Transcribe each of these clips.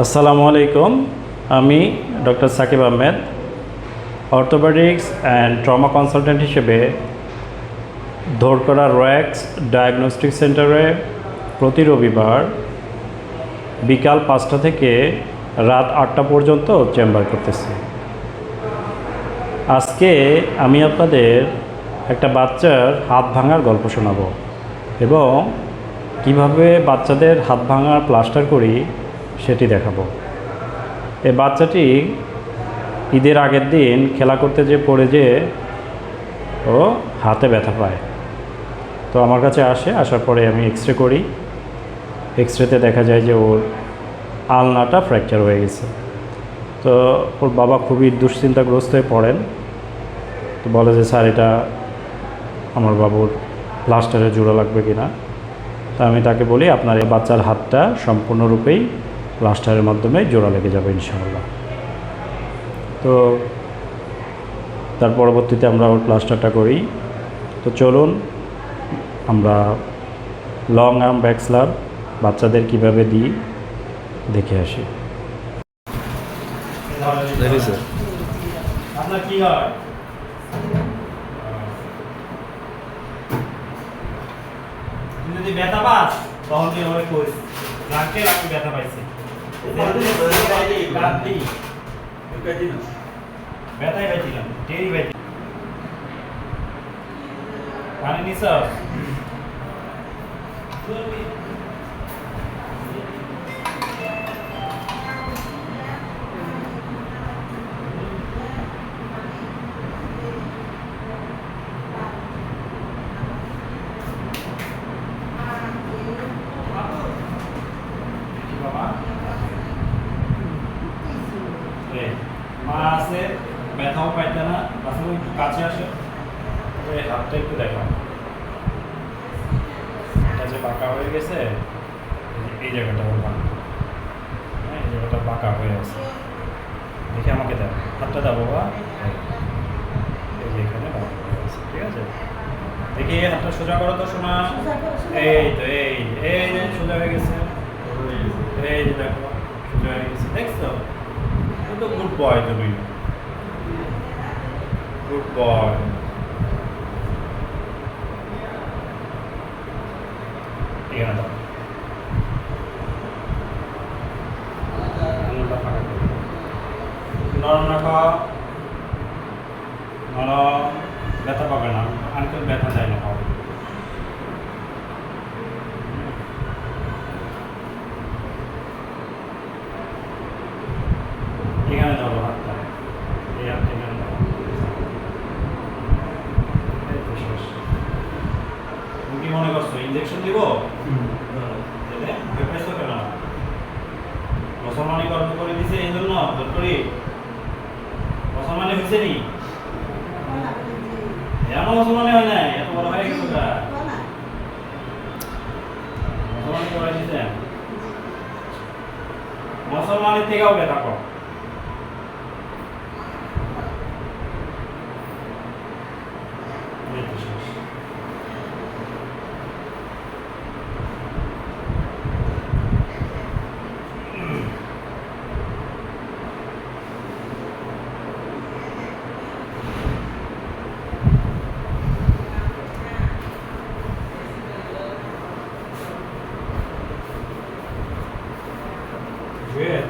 আসসালামু আলাইকুম। আমি doctor Sakib Ahmed, orthopaedics and trauma consultant হিসেবে ধরকরা রয়্যাক্স ডায়াগনস্টিক সেন্টারে প্রতি রবিবার বিকাল পাঁচটা থেকে রাত আটটা পর্যন্ত চেম্বার করতেছি। আজকে আমি আপনাদের একটা বাচ্চার হাত ভাঙার গল্প শোনাবো এবং কীভাবে বাচ্চাদের হাত ভাঙার প্লাস্টার করি সেটি দেখাবো। এই বাচ্চাটি ঈদের আগের দিন খেলা করতে যে পড়ে যে ও হাতে ব্যথা পায়। তো আমার কাছে আসে, আসার পরে আমি এক্স রে করি। এক্স রেতে দেখা যায় যে ওর আলনাটা ফ্র্যাকচার হয়ে গেছে। তো ওর বাবা খুবই দুশ্চিন্তাগ্রস্ত হয়ে পড়েন। তো বলে যে, স্যার, এটা আমার বাবুর প্লাস্টারে জোড়া লাগবে কি না তা আমি তাকে বলি, আপনার এই বাচ্চার হাতটা সম্পূর্ণরূপেই প্লাস্টারের মাধ্যমে জোড়া লেগে যাবে ইনশাআল্লাহ। তো তার পরবর্তীতে আমরা ওর প্লাস্টারটা করি। তো চলুন আমরা লং আর্ম ব্যাক স্ল্যাব বাচ্চাদের কীভাবে দিই দেখে আসি। স্যার আপনার কি হয়? যদি ব্যথা পাস তখন তুই আমাকে কইস। রাখতে রাখতে ব্যথা পাইছে। ব্যথাই পাইছিলাম টেরি পাইছি পানি নিছ বাঁকা হয়ে গেছে এই জায়গাটা ওর বাঁকা। হ্যাঁ এই জায়গাটা পাকা হয়ে আছে। দেখে আমাকে দেখ হাতটা দাও বাবা। এই। যে এখানে ঠিক আছে? দেখি হাতটা সোজা করো তো শোনা এই তো এই এই যে সোজা হয়ে গেছে। এই যে দেখো সোজা হয়ে গেছে। দেখছ? তো গুড বয় তুমি। গুড বয় এখানে দাও দাও। রাখো নরম ব্যথা পাবে না আঙ্কেল ব্যথা যায় না এখানে ধরো হাতটা এই হাতটা এখানে ধরো এই তো শেষ। তুমি কি মনে করছ ইঞ্জেকশন দিব দিলে ভয় পাইছো কেন মুসলমানি কর্ম করে দিছে এই জন্য জোর করি মুসলমানি হয়েছে নি এমন মুসলমানি হয় নাই এত বড় হয়ে গেছে ওটা মুসলমানের থেকেও বেতা কম এই তো শেষ। জুয়েল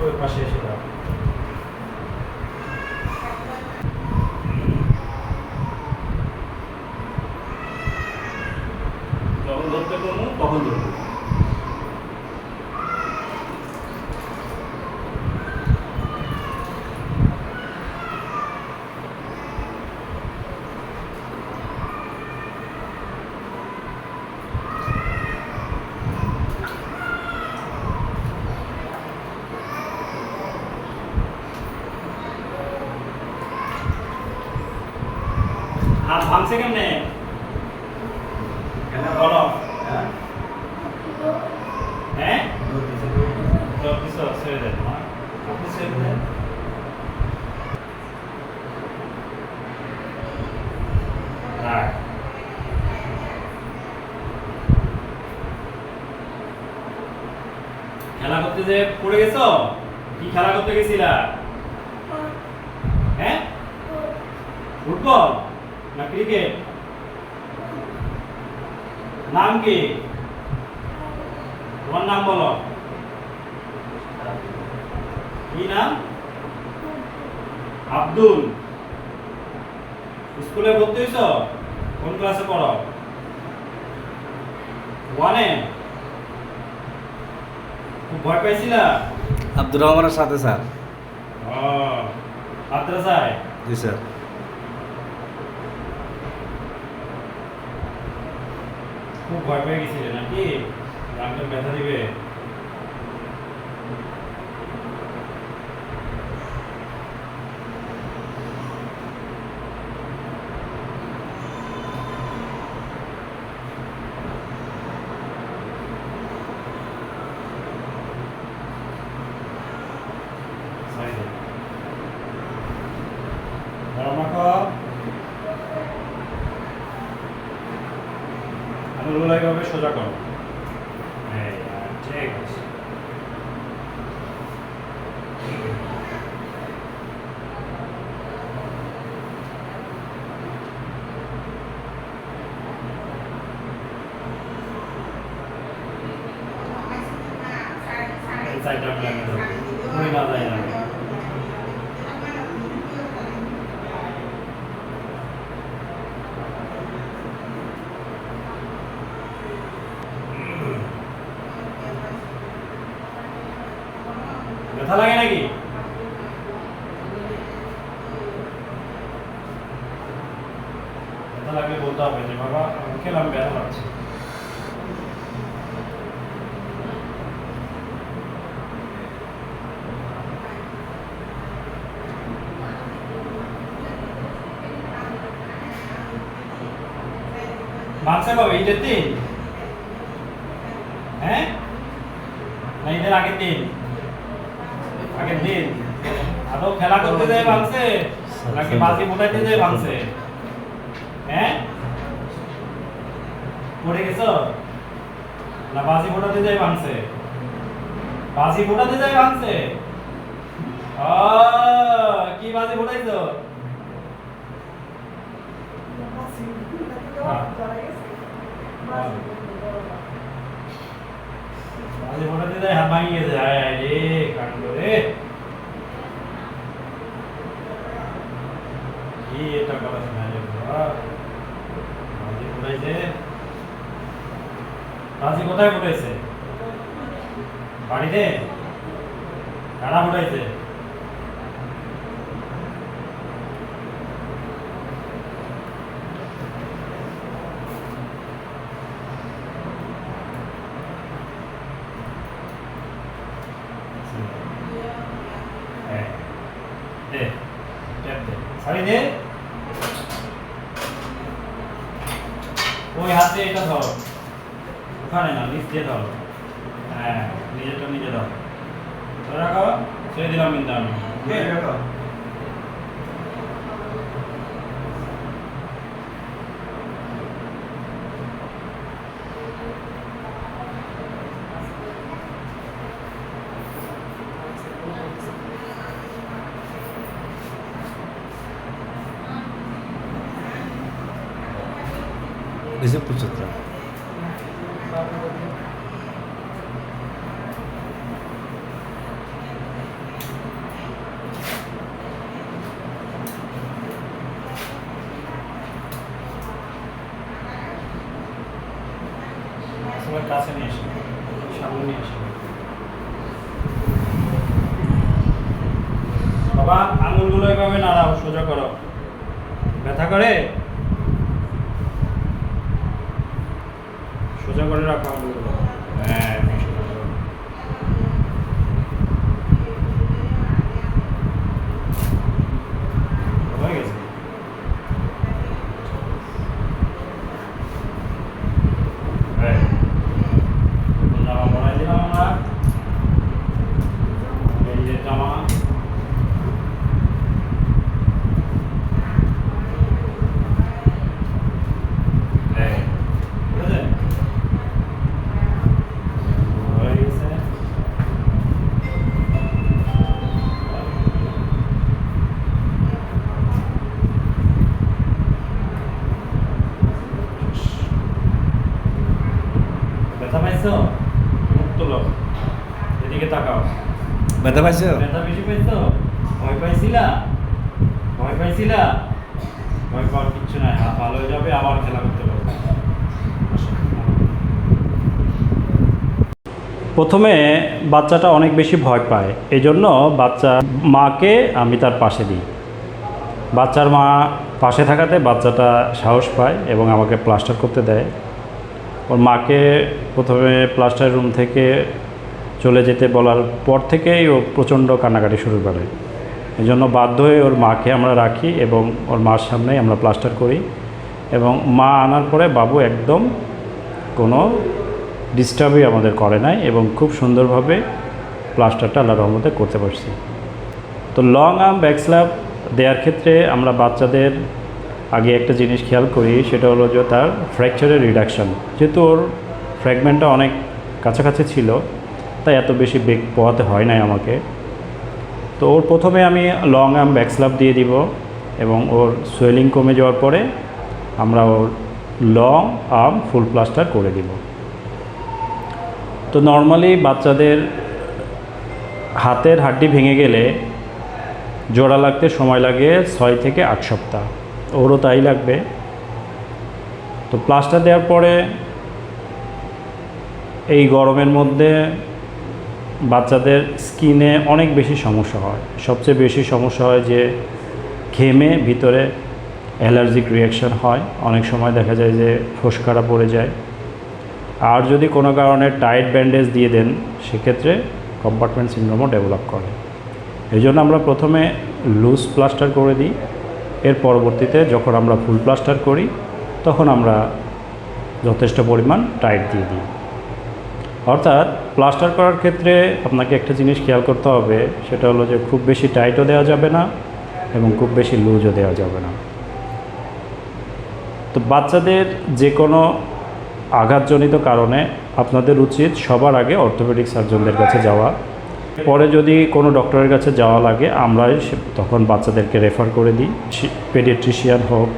ওই পাশে এসে দাও যখন ধরতে করব তখন ধরবো হাত কেমনে? বলো। হ্যাঁ। তো কিছু ছেড়ে দেন আপনি ছেড়ে দেন খেলা করতে যে পড়ে গেছো? কি খেলা করতে গেছিলা? হ্যাঁ? ফুটবল? না ক্রিকেট? নাম কি? তোমার নাম বলো। কি নাম? আব্দুল। স্কুলে ভর্তি হয়েছ? কোন ক্লাসে পড়ো? ওয়ানে? খুব ভয় পাইছিলা? আব্দুর রহমানের সাথে স্যার। ও মাদ্রাসায়? জি স্যার। খুব ভয় পেয়ে গেছিলে নাকি রামটা ব্যথা দিবে? আঙুলগুলো এইভাবে সোজা করো এই, আর ঠিক আছে এই সাইডটা আমি লাগিয়ে দেবো পুরি না যায় না ব্যথা লাগে নাকি ব্যথা লাগলে বলতে হবে যে বাবা আমি খেলাম ব্যথা মাংস কবে ঈদের দিন? হ্যাঁ? না, ঈদের আগের দিন? আগের দিন? আদৌ খেলা করতে যায় ভাঙছে নাকি বাজি মোটাইতে যায় ভাঙছে হ্যাঁ? পড়ে গেছো? না বাজি ফোটাতে যায় ভাঙছে। বাজি ফোটাতে যায় ভাঙছে। কি বাজি ফোটাইছো? বাজি ফোটাতে যায় হাত ভাঙিয়ে যায় রে কাণ্ড রে। কি এটা শোনা যায় বাজি ফোটাইছে? বাজি কোথায় ফুটাইছে বাড়িতে কারা ফুটাইছে হ্যাঁ। দে ট্যাপ দে সারি দে ওই হাতে এটা ধরো ওখানে না নিচ দিয়ে ধরো হ্যাঁ নিজেরটা নিজে ধরো ধরে রাখো ছেড়ে দিলাম কিন্তু আমি ওকে? রিসিভ পঁচাত্তর সবার কাছে নিয়ে এসো। সামনে নিয়ে এসো। বাবা, আঙুলগুলো এভাবে নাড়াও, সোজা করো। ব্যথা করে সোজা করে রাখো আঙুলগুলো হ্যাঁ তুমি সোজা করো। হয়ে গেছে Right. জামা পরাই দিলাম আমরা এই যে জামা এই, বুঝেছেন? হয়ে গেছে। পাইছো মুখ তোলো এদিকে তাকাও ব্যথা পাইছো? ব্যথা বেশি পাইছো? ভয় পাইছিলা? ভয় পাইছিলা? ভয় পাওয়ার কিচ্ছু নাই। হাত ভালো হয়ে যাবে আবার খেলা করতে পারবে প্রথমে বাচ্চাটা অনেক বেশি ভয় পায়। এই জন্য বাচ্চা মাকে আমি তার পাশে দিই। বাচ্চার মা পাশে থাকাতে বাচ্চাটা সাহস পায় এবং আমাকে প্লাস্টার করতে দেয়। ওর মাকে প্রথমে প্লাস্টার রুম থেকে চলে যেতে বলার পর থেকেই ও প্রচণ্ড কান্নাকাটি শুরু করে। এই জন্য বাধ্য হয়ে ওর মাকে আমরা রাখি এবং ওর মার সামনেই আমরা প্লাস্টার করি এবং মা আনার পরে বাবু একদম কোনো ডিস্টার্বই আমাদের করে নাই এবং খুব সুন্দরভাবে প্লাস্টারটা আল্লাহ রহমতে করতে পারছি। তো লং আর্ম ব্যাকস্ল্যাব দেওয়ার ক্ষেত্রে আমরা বাচ্চাদের আগে একটা জিনিস খেয়াল করি, সেটা হলো যে তার ফ্র্যাকচারের রিডাকশন যেহেতু ওর ফ্র্যাগমেন্টটা অনেক কাছাকাছি ছিল তাই এত বেশি বেগ পোহাতে হয় নাই আমাকে। তো ওর প্রথমে আমি লং আর্ম ব্যাকস্ল্যাব দিয়ে দিব এবং ওর সোয়েলিং কমে যাওয়ার পরে আমরা ওর লং আর্ম ফুল প্লাস্টার করে দিব। তো নর্মালি বাচ্চাদের হাতের হাড্ডি ভেঙে গেলে জোড়া লাগতে সময় লাগে ছয় থেকে আট সপ্তাহ। ওরও তাই লাগবে। তো প্লাস্টার দেওয়ার পরে এই গরমের মধ্যে বাচ্চাদের স্কিনে অনেক বেশি সমস্যা হয়। সবচেয়ে বেশি সমস্যা হয় যে ঘেমে ভিতরে অ্যালার্জিক রিয়াকশন হয়। অনেক সময় দেখা যায় যে ফোসকারা পড়ে যায়। আর যদি কোনো কারণে টাইট ব্যান্ডেজ দিয়ে দেন, সেক্ষেত্রে কম্পার্টমেন্ট সিন্ড্রোমও ডেভেলপ করে। এই জন্য আমরা প্রথমে লুজ প্লাস্টার করে দিই। এর পরবর্তীতে যখন আমরা ফুল প্লাস্টার করি, তখন আমরা যথেষ্ট পরিমাণ টাইট দিয়ে দিই। অর্থাৎ প্লাস্টার করার ক্ষেত্রে আপনাকে একটা জিনিস খেয়াল করতে হবে, সেটা হলো যে খুব বেশি টাইটও দেওয়া যাবে না এবং খুব বেশি লুজও দেওয়া যাবে না। তো বাচ্চাদের যে কোনো আঘাতজনিত কারণে আপনাদের উচিত সবার আগে অর্থোপেডিক সার্জনদের কাছে যাওয়া। পরে যদি কোনো ডক্টরের কাছে যাওয়া লাগে, আমরাই তখন বাচ্চাদেরকে রেফার করে দিই। পেডিয়াট্রিশিয়ান হোক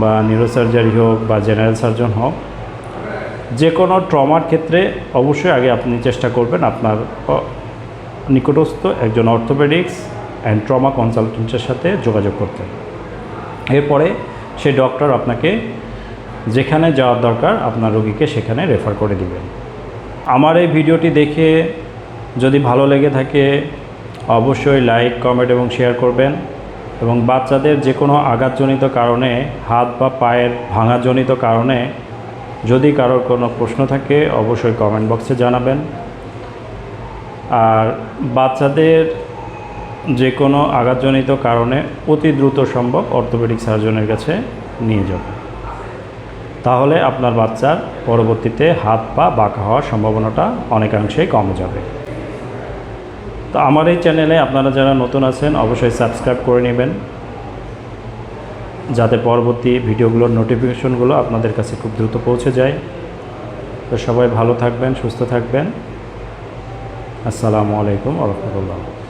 বা নিউরোসার্জারি হোক বা জেনারেল সার্জন হোক। যে কোনো ট্রমার ক্ষেত্রে অবশ্যই আগে আপনি চেষ্টা করবেন আপনার নিকটস্থ একজন অর্থোপেডিক্স অ্যান্ড ট্রমা কনসালটেন্টের সাথে যোগাযোগ করতে। এরপরে সে ডক্টর আপনাকে যেখানে যাওয়ার দরকার আপনার রোগীকে সেখানে রেফার করে দিবেন। আমার এই ভিডিওটি দেখে যদি ভালো লেগে থাকে, অবশ্যই লাইক কমেন্ট এবং শেয়ার করবেন এবং বাচ্চাদের যে কোনো আঘাতজনিত কারণে হাত বা পায়ের ভাঙাজনিত কারণে যদি কারোর কোনো প্রশ্ন থাকে, অবশ্যই কমেন্ট বক্সে জানাবেন। আর বাচ্চাদের যে কোনো আঘাতজনিত কারণে অতি দ্রুত সম্ভব অর্থোপেডিক সার্জনের কাছে নিয়ে যাবেন তাহলে আপনার বাচ্চার পরবর্তীতে হাত পা বাঁকা হওয়ার সম্ভাবনাটা অনেকাংশেই কমে যাবে। তো আমার এই চ্যানেলে আপনারা যারা নতুন আছেন, অবশ্যই সাবস্ক্রাইব করে নেবেন। যাতে পরবর্তী ভিডিওগুলোর নোটিফিকেশনগুলো আপনাদের কাছে খুব দ্রুত পৌঁছে যায়। তো সবাই ভালো থাকবেন, সুস্থ থাকবেন। আসসালামু আলাইকুম আ রহমতুল্লাহ।